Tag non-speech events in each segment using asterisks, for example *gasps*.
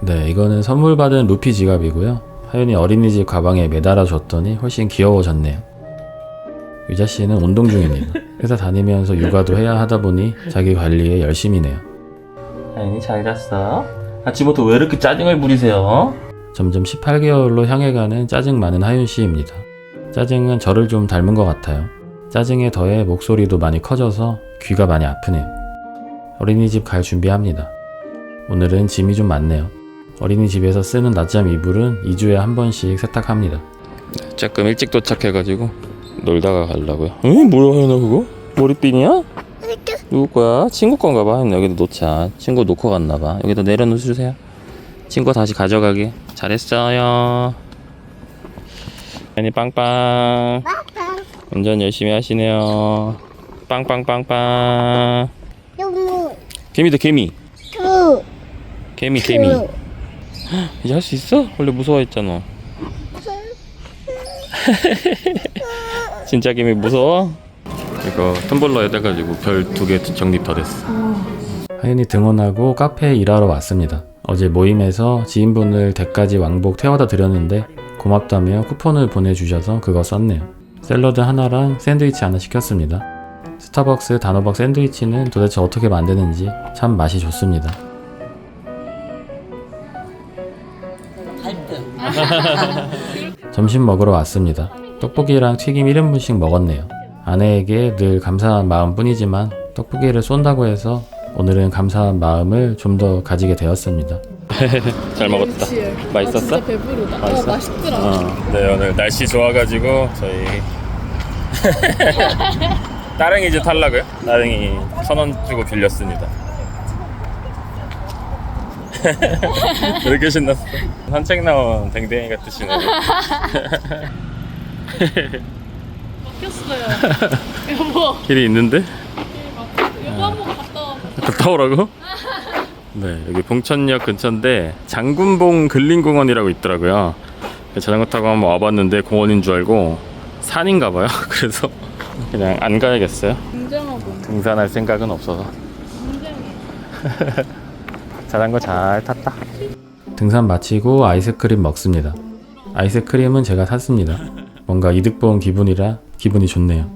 네, 이거는 선물 받은 루피 지갑이고요. 하윤이 어린이집 가방에 매달아 줬더니 훨씬 귀여워졌네요. 유자 씨는 운동 중입니다. 회사 다니면서 육아도 해야 하다 보니 자기 관리에 열심이네요. 하윤이 잘 잤어? 아침부터 왜 이렇게 짜증을 부리세요? 점점 18개월로 향해가는 짜증 많은 하윤 씨입니다. 짜증은 저를 좀 닮은 것 같아요. 짜증에 더해 목소리도 많이 커져서 귀가 많이 아프네요. 어린이집 갈 준비합니다. 오늘은 짐이 좀 많네요. 어린이집에서 쓰는 낮잠 이불은 2주에 한 번씩 세탁합니다. 조금 일찍 도착해가지고 놀다가 가려고요. 응? 뭐야 하윤아 그거? 머리핀이야? 누구 거야? 친구 건가 봐. 여기다 놓자. 친구 놓고 갔나 봐. 여기다 내려놓으세요. 친구 다시 가져가게. 잘했어요. 하윤이 빵빵. 운전 열심히 하시네요. 빵빵빵빵. 개미다 개미. 두 개미 개미. *gasps* 이제 할 수 있어? 원래 무서워했잖아. *laughs* 진짜 개미 무서워? 이거 텀블러에 떼가지고 별 두 개 정립 다 됐어. 하윤이 등원하고 카페에 일하러 왔습니다. 어제 모임에서 지인분을 댁까지 왕복 태워다 드렸는데 고맙다며 쿠폰을 보내주셔서 그거 썼네요. 샐러드 하나랑 샌드위치 하나 시켰습니다. 스타벅스 단호박 샌드위치는 도대체 어떻게 만드는지 참 맛이 좋습니다. *laughs* 점심 먹으러 왔습니다. 떡볶이랑 튀김 1인분씩 먹었네요. 아내에게 늘 감사한 마음 뿐이지만 떡볶이를 쏜다고 해서 오늘은 감사한 마음을 좀 더 가지게 되었습니다. *laughs* 잘 먹었다. 맛있었어? 진짜 배부르다. 맛있어? 어, 맛있더라. 어. 네 오늘 날씨 좋아가지고 저희 *laughs* 따릉이 집 탈락을 따릉이 천 원 주고 빌렸습니다. *laughs* 왜 이렇게 신났어? 산책 나온 댕댕이 같으시네. 바뀌었어요. *laughs* 여보, 길이 있는데? 여보 한 번 갔다 와. 갔다 오라고? *laughs* 네, 여기 봉천역 근처인데 장군봉 근린공원이라고 있더라고요. 자전거 타고 한번 와봤는데 공원인 줄 알고 산인가 봐요. 그래서 그냥 안 가야겠어요. 굉장하고 등산할 생각은 없어서. 굉장해. 자전거 잘 탔다. 등산 마치고 아이스크림 먹습니다. 아이스크림은 제가 샀습니다. 뭔가 이득 본 기분이라 기분이 좋네요.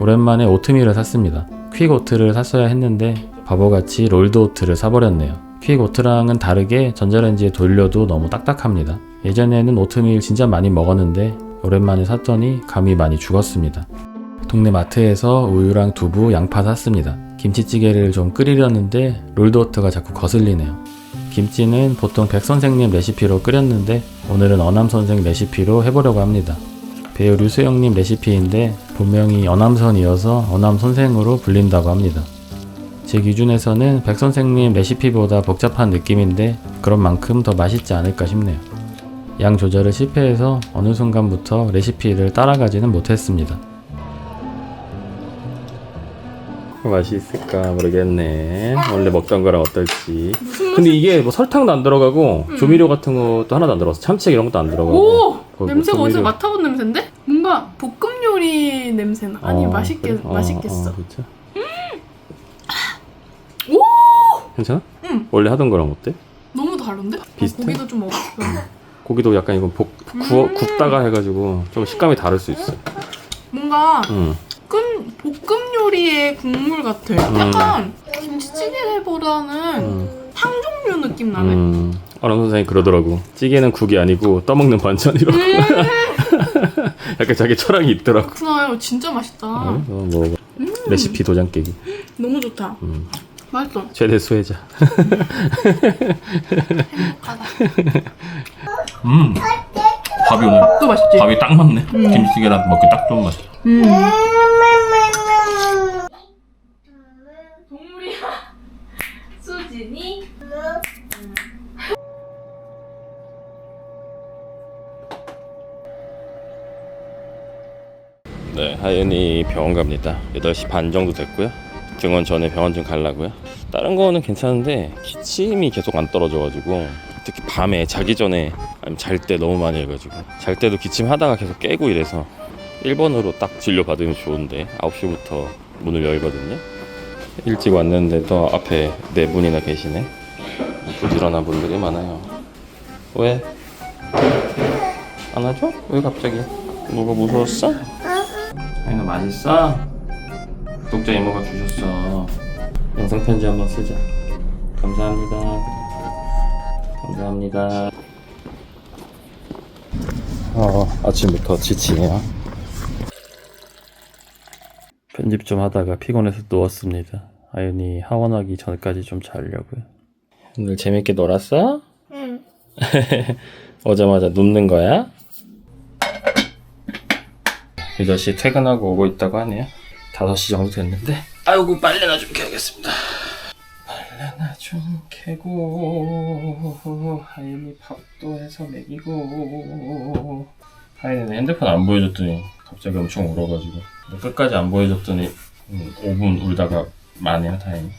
오랜만에 오트밀을 샀습니다. 퀵 오트를 샀어야 했는데 바보같이 롤드 오트를 사버렸네요. 퀵 오트랑은 다르게 전자레인지에 돌려도 너무 딱딱합니다. 예전에는 오트밀 진짜 많이 먹었는데 오랜만에 샀더니 감이 많이 죽었습니다. 동네 마트에서 우유랑 두부, 양파 샀습니다. 김치찌개를 좀 끓이려는데 롤드 오트가 자꾸 거슬리네요. 김치는 보통 백 선생님 레시피로 끓였는데 오늘은 어남 선생 레시피로 해보려고 합니다. 배우 류수영님 레시피인데 분명히 어남선이어서 어남 선생으로 불린다고 합니다. 제 기준에서는 백 선생님 레시피보다 복잡한 느낌인데 그런 만큼 더 맛있지 않을까 싶네요. 양 조절을 실패해서 어느 순간부터 레시피를 따라가지는 못했습니다. 맛이 있을까 모르겠네. 원래 먹던 거랑 어떨지. 근데 이게 뭐 설탕도 안 들어가고 조미료 같은 것도 하나도 안 들어가서 참치액 이런 것도 안 들어가고. 오! 거기 냄새가 조미료- 어디서 맡아본 냄새인데? 뭔가 볶음 요리 냄새나. 아니 어, 맛있게 그래? 어, 맛있겠어. 어, 그쵸? 오! 괜찮아? 응. 원래 하던 거랑 어때? 너무 다른데? 어, 비슷해? 고기도 좀 싶어. *laughs* 고기도 약간 이건 볶, 구워, 굽다가 해가지고 좀 식감이 다를 수 있어. 뭔가 응. 볶음 볶음 요리의 국물 같아. 약간 김치찌개보다는 음. 탕 종류 느낌 나네. 음. 어느 선생님이 그러더라고. 찌개는 국이 아니고 떠먹는 반찬이라고. *laughs* 약간 자기 철학이 있더라고. 그나요 진짜 맛있다. 어, 먹어봐. 레시피 도장 깨기. 너무 좋다. 음. 맛있어. 최대 수혜자. 가다. 음. *laughs* 밥이 오늘 또 맛있지? 밥이 딱 맞네. 김치찌개랑 먹기 딱 좋은 맛. 음. 동물이야. *laughs* 수진이. 네, 하연이 병원 갑니다. 8시 반 정도 됐고요. 등원 전에 병원 좀 가려고요. 다른 거는 괜찮은데 기침이 계속 안 떨어져가지고 특히 밤에 자기 전에 아니면 잘 때 너무 많이 해가지고 잘 때도 기침하다가 계속 깨고 이래서 1번으로 딱 진료 받으면 좋은데 9시부터 문을 열거든요. 일찍 왔는데도 앞에 네 분이나 계시네. 부지런한 분들이 많아요. 왜? 안아줘? 왜 갑자기? 뭐가 무서웠어? 아이가 맛있어? 구독자 이모가 주셨어 영상 편지 한번 쓰자 감사합니다 감사합니다. 어 아침부터 지치네요. 편집 좀 하다가 피곤해서 누웠습니다. 아윤이 하원하기 전까지 좀 자려고요. 오늘 재밌게 놀았어? 응. *laughs* 오자마자 눕는 거야? 8시 퇴근하고 오고 있다고 하네요. 5시 정도 됐는데. 아이고 빨래나 좀 개야겠습니다 좀 개고 하윤이 밥도 해서 먹이고. 하윤이는 핸드폰 안 보여줬더니 갑자기 엄청 울어가지고. 끝까지 안 보여줬더니 음, 5분 울다가 마네요 다행히.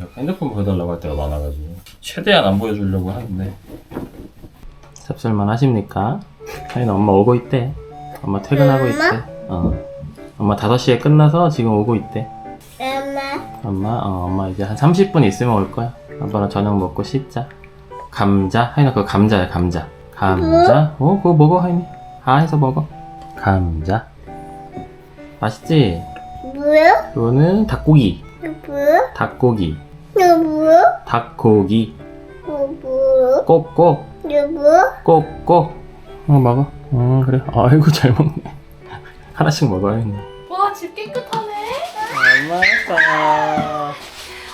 자꾸 핸드폰 보여달라고 할 때가 많아가지고. 최대한 안 보여주려고 하는데. 섭설만 하십니까? 하윤 엄마 오고 있대. 엄마 퇴근하고 있대. 어. 엄마 5시에 끝나서 지금 오고 있대 엄마. 엄마 어, 엄마 이제 한 30분 있으면 올 거야. 아빠랑 저녁 먹고 씻자. 감자? 하윤아 그거 감자야 감자. 감자? 어 그거 먹어 하윤이 아 해서 먹어. 감자. 맛있지? 뭐야? 그거는 닭고기. 뭐야? 닭고기. 이거 뭐야? 닭고기. 이거 뭐야? 꼭꼭 이거 뭐야? 꼭꼭 어 먹어. 응 그래. 아이고 잘 먹네. *laughs* 하나씩 먹어요 하윤이 와, 집 깨끗하네. 엄마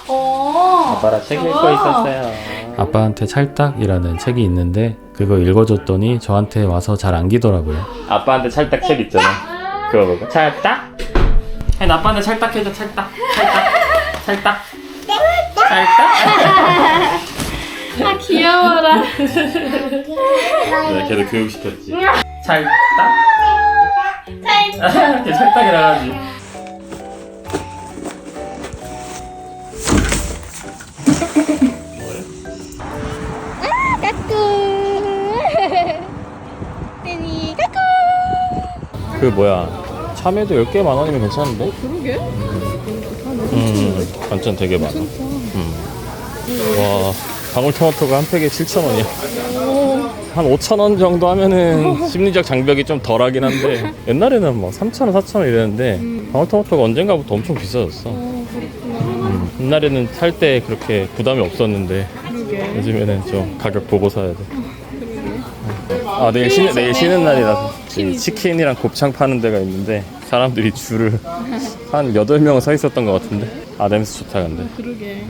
어. 아빠랑 책 읽고 있었어요. 아빠한테 찰딱이라는 책이 있는데 그거 읽어줬더니 저한테 와서 잘 안기더라고요. 아빠한테 찰딱 책 있잖아. 그거 보고 찰딱. 해 아빠한테 찰딱 해줘 찰딱 찰딱 찰딱 찰딱. 아, 귀여워라. 내가 걔도 교육 시켰지. 찰딱. 찰딱. 걔 찰딱이라 하지. 까꿍. 그 뭐야 참외도 10개 만 원이면 괜찮은데? 그러게. 음 반찬 되게 많아 음. 와 방울토마토가 한 팩에 7,000원이야 한 5,000원 정도 하면은 심리적 장벽이 좀 덜하긴 한데 옛날에는 막 3,000원, 4,000원 이랬는데 방울토마토가 언젠가부터 엄청 비싸졌어 음, 옛날에는 살 때 그렇게 부담이 없었는데 그러게. 요즘에는 좀 가격 보고 사야 돼. 아 내일 쉬는 내일 쉬는 날이라서 이 치킨이랑 곱창 파는 데가 있는데 사람들이 줄을 한 8명 서 있었던 것 같은데 아 냄새 좋다 근데 그러게.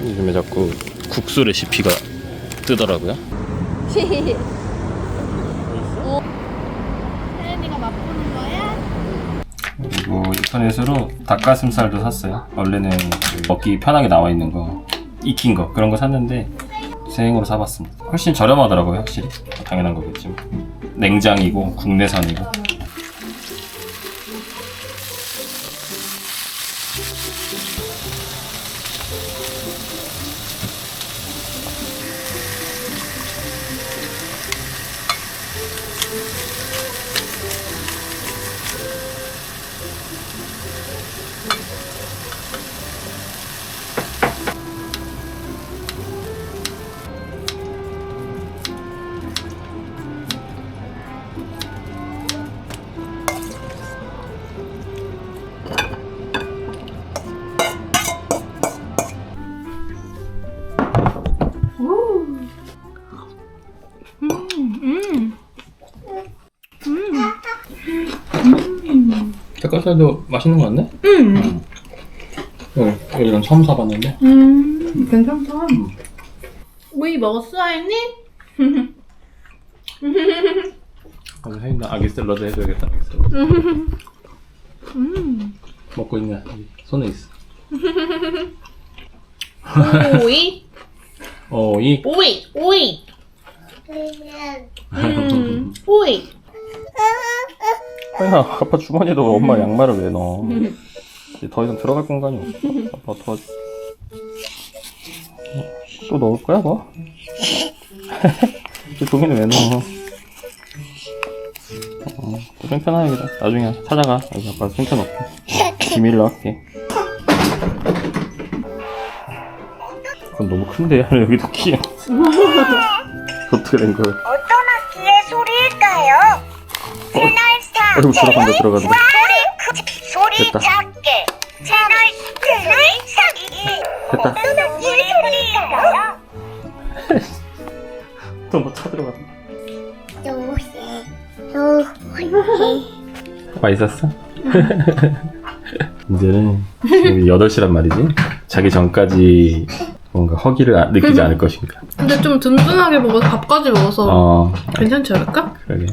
요즘에 자꾸 국수 레시피가 뜨더라고요 *laughs* 혜연이가 맛보는 거야? 그리고 인터넷으로 닭가슴살도 샀어요. 원래는 먹기 편하게 나와 있는 거 익힌 거 그런 거 샀는데 생으로 사봤습니다. 훨씬 저렴하더라고요 확실히. 당연한 거겠지만. 냉장이고 국내산이고 닭가슴살도 맛있는 거 같네? 음. 어, 이런 처음 사봤는데 음. 괜찮다. 오이 먹었어, 아이니? 오늘 혜인아 아기 샐러드 해줘야겠다 아기 샐러드 음. 먹고 있네 손에 있어 오이? 어 이 오이! 오이! 음. 오이! *laughs* 혜인아 아빠 주머니에 너 엄마 양말을 왜 넣어 이제 더 이상 들어갈 공간이 없어 아빠 도와줘 어, 또 넣을 거야 뭐? *laughs* 이 종이는 왜 넣어 어, 또 숨겨놔야겠다. 나중에 찾아가. 여기 아빠 숨겨놓게. 비밀로 할게. 그건 너무 큰데 *laughs* 여기도 키야. *laughs* 어떻게 된 거야? 채널 아이고 들어간다 들어간다. 소리 크 소리 됐다. 작게 채널 채널 사기 됐다. 또뭐 찾으러. 요 맛있었어? *laughs* 이제는 지금 8시란 말이지? 자기 전까지 뭔가 허기를 아- 느끼지 않을 것인가. 근데 좀 든든하게 먹어서 밥까지 먹어서 어, 괜찮지 않을까? 그러게.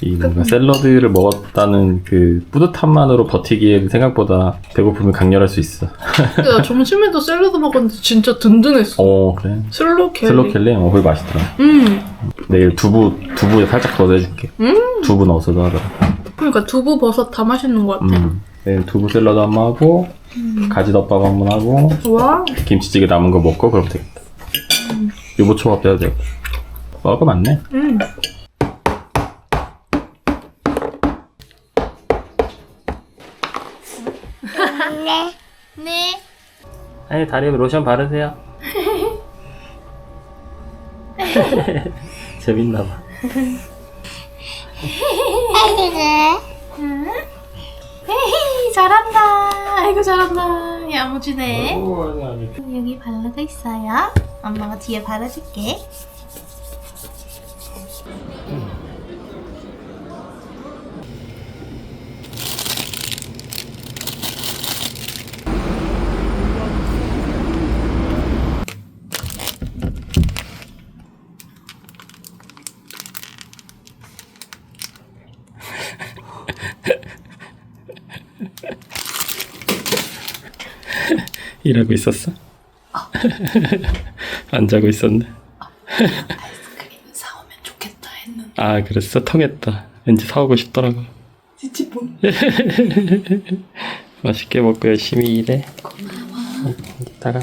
이 뭔가 샐러드를 먹었다는 그 뿌듯함만으로 버티기에는 생각보다 배고픔이 강렬할 수 있어. *laughs* 근데 나 점심에도 샐러드 먹었는데 진짜 든든했어. 어, 그래. 슬로 켈리. 슬로켈리? 어, 그게 맛있더라. 음. 내일 두부, 두부에 살짝 더 해줄게. 음. 두부 넣어서도 하더라. 그러니까 두부 버섯 다 맛있는 것 같아. 음. 내일 두부 샐러드 한 번 하고, 가지덮밥 한 번 하고, 와. 김치찌개 남은 거 먹고 그러면 되겠다. 유부초밥 해도 되고. 먹을 거 많네. 음. 네. 네. 아니, 다리에 로션 바르세요. 재밌나봐. 네. 헤이 잘한다. 아이고 잘한다. 야무지네. 오, 아니, 아니. 여기 발라져 있어요. 엄마가 뒤에 발라줄게. 일하고 있었어? *laughs* 안 자고 있었네. 사오면 좋겠다 했는데. 아, 그랬어? 통했다. 왠지 사오고 싶더라고. 찌찌뽕. *laughs* 맛있게 먹고 열심히 일해. 고마워. 이따가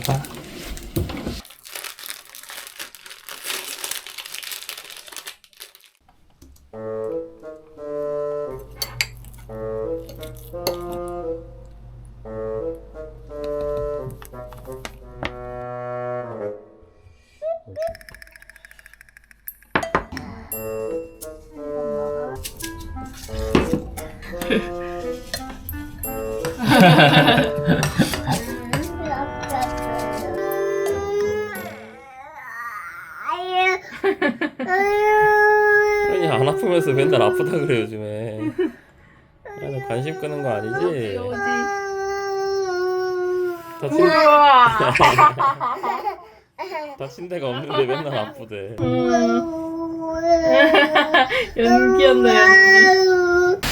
아니, 안 아프면서 맨날 아프다 그래, 요즘에. 야, 너 관심 끄는 거 아니지? 다친, 다친 *laughs* 데가 없는데 맨날 아프대. 연기한다 연기.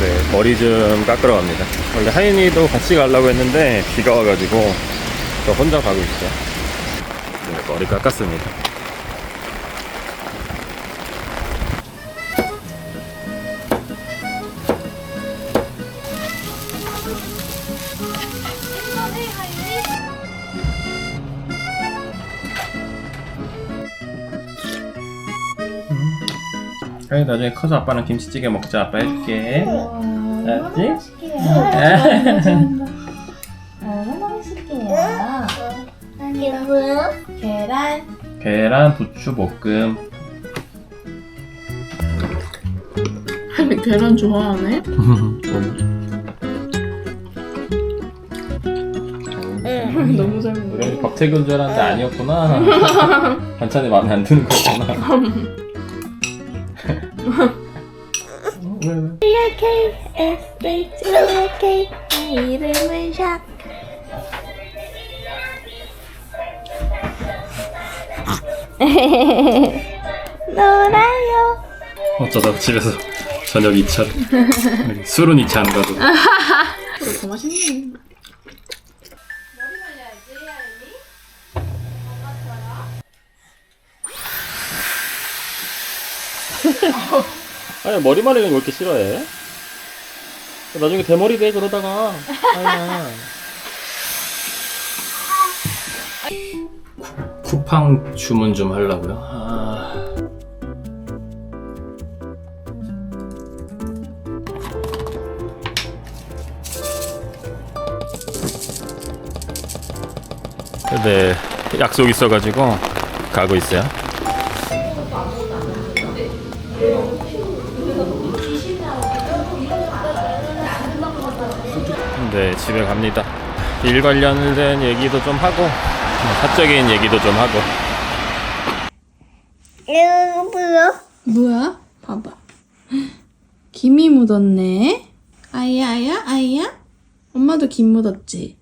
네, 머리 좀 깎으러 갑니다. 원래 하인이도 같이 가려고 했는데 비가 와가지고 저 혼자 가고 있어. 네, 머리 깎았습니다. 하인 나중에 커서 아빠랑 김치찌개 먹자. 아빠 해줄게. 알았지? 얼마나 맛있게요. 이게 뭐야? 계란. 계란 부추 볶음. 할미 계란 좋아하네. 너무 잘 먹어. 그래, 박태균 줄 알았는데 아니었구나. *laughs* 반찬이 마음에 안 드는 거구나. *laughs* 이렇게 이렇게 이름을 샥. 놀아요. 어쩌다 집에서 저녁 2차 술은 2차 안 가도 더 맛있네. 아니 머리 말리는 거왜 이렇게 싫어해? 나중에 대머리 돼 그러다가 아니야 쿠팡 주문 좀 하려고요. 아... 네, 약속 있어가지고 가고 있어요. 집에 갑니다. 일 관련된 얘기도 좀 하고, 뭐 사적인 얘기도 좀 하고. 이거 뭐야? 뭐야? 봐봐. 김이 묻었네. 아이야, 아이야, 아이야? 엄마도 김 묻었지?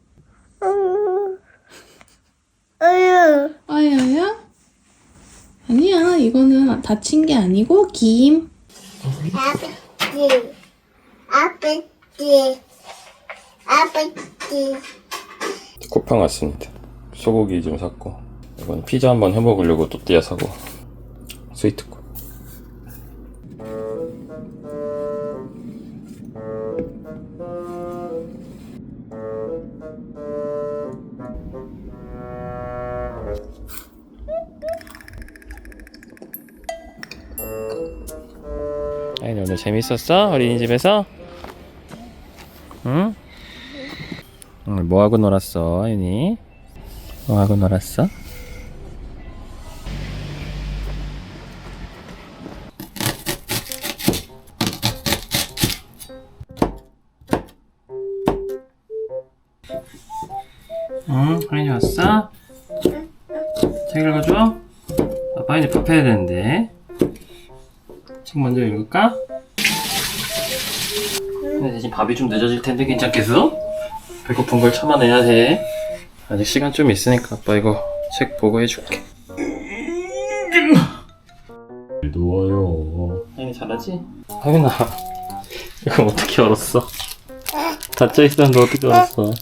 어유. 아이야야? 아니야, 이거는 다친 게 아니고 김. 아버지. 아버지. 아버지. 쿠팡 왔습니다. 소고기 좀 샀고 이건 피자 한번 해먹으려고 또띠아 사고 스위트콘. 아니 오늘 재밌었어? 어린이집에서? 응? 오늘 뭐 하고 놀았어, 아윤이? 뭐 하고 놀았어? 응, 아윤이 왔어? 책 읽어줘? 아빠 아윤이 밥 해야 되는데. 책 먼저 읽을까? 근데 대신 밥이 좀 늦어질 텐데 괜찮겠어? 배고픈 걸 참아내야 돼. 아직 시간 좀 있으니까 아빠 이거 책 보고 해줄게. 누워요. 하윤이 잘하지? 하윤아, 이거 어떻게 열었어? 닫혀 있었는데 어떻게 열었어?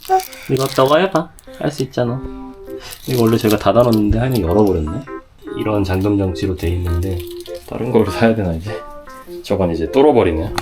이거 너가 해봐. 할 수 있잖아. 이거 원래 제가 닫아놨는데 하윤이 열어버렸네. 이런 잠금 장치로 돼 있는데 다른 걸 사야 되나 이제? 저건 이제 뚫어버리네.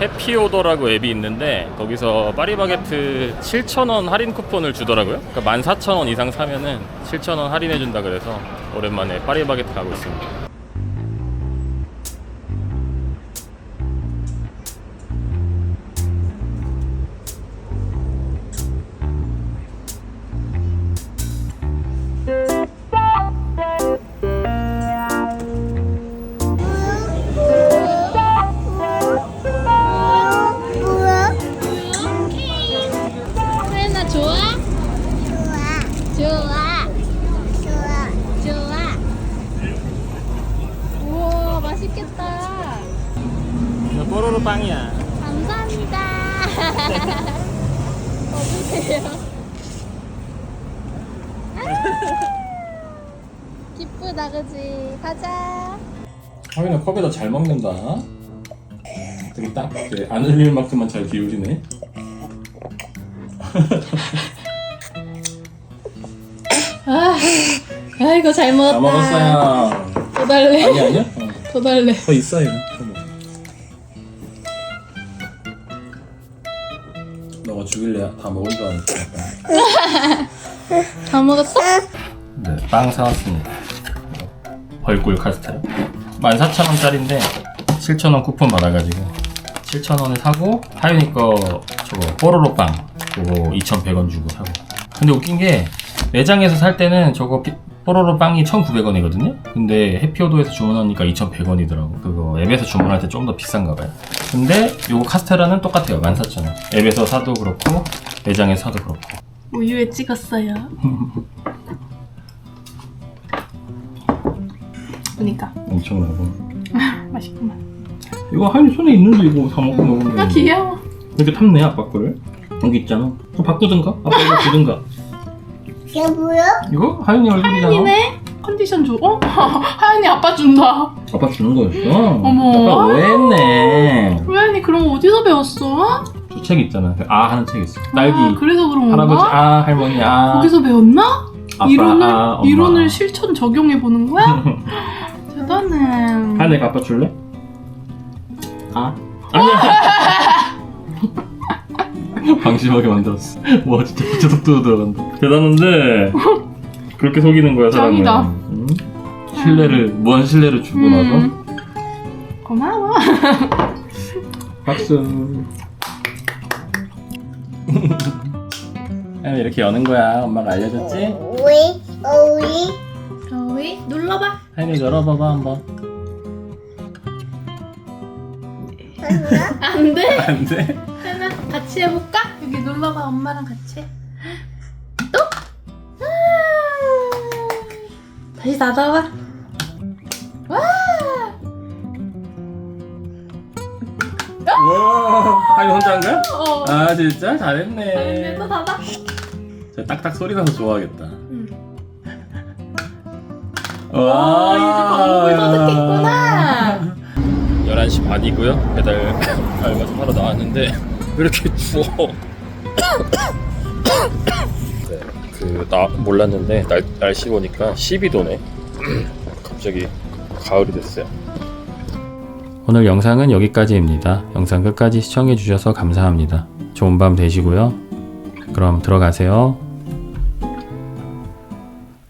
해피오더라고 앱이 있는데 거기서 파리바게트 7,000원 할인 쿠폰을 주더라고요. 그러니까 14,000원 이상 사면은 7,000원 할인해 준다 그래서 오랜만에 파리바게트 가고 있습니다. 컵에다 잘 먹는다. 되게 딱, 네, 안 흘릴 만큼만 잘 기울이네. 아이고 잘 먹었다. 다 먹었어요. 더 달래. 아니 아니야? 어. 더 달래. 더 있어요. 더 먹어. 너가 주길래 다 먹은 줄 알았어. 다 먹었어? 네, 빵 사왔습니다. 벌꿀 카스테라. 14,000원짜리인데 7,000원 쿠폰 받아가지고 7,000원에 사고 하윤이 거 저거 뽀로로 빵 그거 2,100원 주고 사고. 근데 웃긴 게 매장에서 살 때는 저거 피- 뽀로로 빵이 1,900원이거든요. 근데 해피오도에서 주문하니까 2,100원이더라고. 그거 앱에서 주문할 때 좀 더 비싼가 봐요. 근데 요거 카스테라는 똑같아요. 14,000원. 앱에서 사도 그렇고 매장에서 사도 그렇고. 우유에 찍었어요. *laughs* 보니까 엄청나고. *laughs* 맛있구만. 이거 하윤이 손에 있는데 이거 다 먹고 먹으면 아 귀여워. 이렇게 탐내 아빠 거를 여기 있잖아 그럼 바꾸든가 아빠 이거 *laughs* 주든가 이게 뭐야? 이거 하윤이 얼굴이잖아 하연이네. 컨디션 좋. 어? *laughs* 하연이 아빠 준다. 아빠 주는 거였어 어머. 아빠 오해했네 하연이 그럼 어디서 배웠어? 저책 있잖아 그 아 하는 책 있어 딸기 아, 그래서 그런 할아버지 건가? 아 할머니 아 거기서 배웠나? 아빠, 이론을 아, 엄마. 이론을 실천 적용해 보는 거야? 대단해. 하연이가 아빠 줄래? 아? 아니야 *laughs* 방심하게 만들었어 와 진짜 진짜 속도로 들어간다 대단한데 그렇게 속이는 거야 사람을 짱이다. 응? 신뢰를 무한 신뢰를 주고 나서 음. 고마워. *laughs* 박수 *laughs* 이렇게 여는 거야 엄마가 알려줬지? 오이 오이 저희 눌러봐. 하연이 열어봐봐 한번 안 돼. 안 돼? 하나 같이 해볼까? 여기 눌러봐 엄마랑 같이. 또? 아. 다시 닫아봐. 와. 하연이 혼자 한 거야? 어. 아 진짜? 잘했네 또 닫아. 저 딱딱 소리 나서 좋아하겠다. 응. 와, 이제 방법을 터득했구나. 11시 반이고요. 배달 알바 좀 하러 나왔는데 왜 이렇게 추워? *coughs* 네, 그 나 몰랐는데 날, 날씨 보니까 12도네. *coughs* 갑자기 가을이 됐어요. 오늘 영상은 여기까지입니다. 영상 끝까지 시청해주셔서 감사합니다. 좋은 밤 되시고요. 그럼 들어가세요.